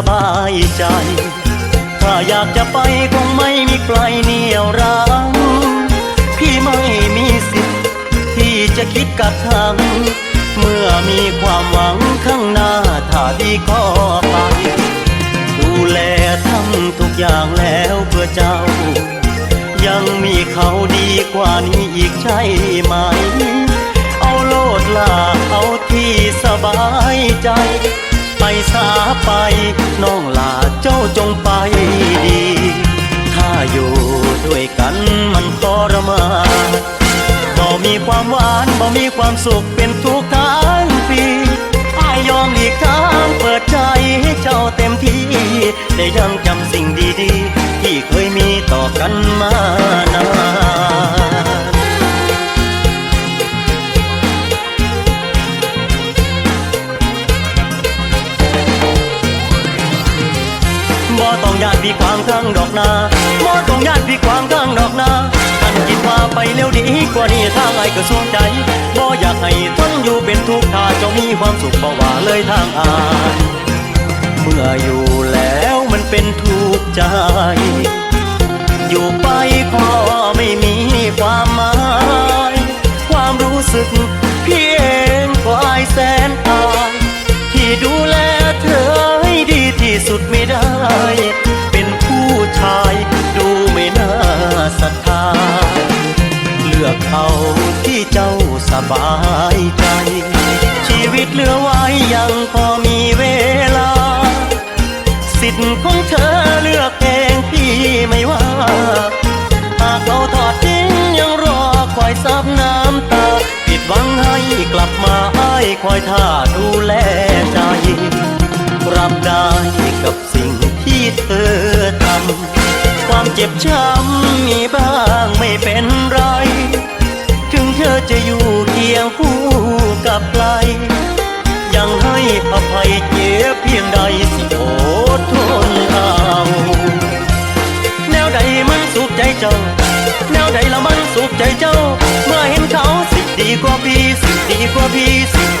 ายใจ ถ้าอยากจะไปคงไม่มีใครเหนี่ยวรั้งพี่ไม่มีสิทธิ์ที่จะคิดกักขังเมื่อมีความหวังข้างหน้าถ้าดีก็ไป ดูแลทำทุกอย่างแล้วเพื่อเจ้า ยังมีเขาดีกว่านี้อีกใช่ไหม เอาโลดลาเอาที่สบายใจ ไปสาไป น้องลาเจ้าจงไปดี ถ้าอยู่ด้วยกันมันทรมานบ่มีความหวานบ่มีความสุขเป็นทุกทั้งปีอายยอมหลีกทางเปิดใจให้เจ้าเต็มที่ ได้ยังจำสิ่งดีๆ ที่เคยมีต่อกันมานาน บ่ต้องญาติพี่ควางทางดอกนาบ่ต้องญาติพี่ควางทางดอกนาท่านคิดว่าไปเร็วดีกว่านี้ทางไอ้ก็สวงใจบ่อยากให้ทนอยู่เป็นทุกข์ถ้าเจ้ามีความสุขบ่ว่าเลยทางอายเมื่ออยู่แล้วมันเป็นทุกข์ใจ อยู่ไปก็ไบายใจ ชีวิตเหลือไว้ยังพอมีเวลา สิทธิ์ของเธอเลือกเองพี่ไม่ว่าหากเขาทอดทิ้งยังรอคอยซับน้ำตา ผิดหวังให้กลับมาอ้ายคอยท่าดูแลใจ รับได้กับสิ่งที่เธอทำความเจ็บช้ำมีบ้างไม่เป็นไร ถึงเธอจะอยู่ คียงคู่กับไกล ยังให้อภัยเจ็บเพียงใดสิอดทนเอา แนวใดมันสุขใจเจ้า แนวใดละมันสุขใจเจ้า เมื่อเห็นเขาสิดีกว่าพี่สิดีกว่าพี่สิ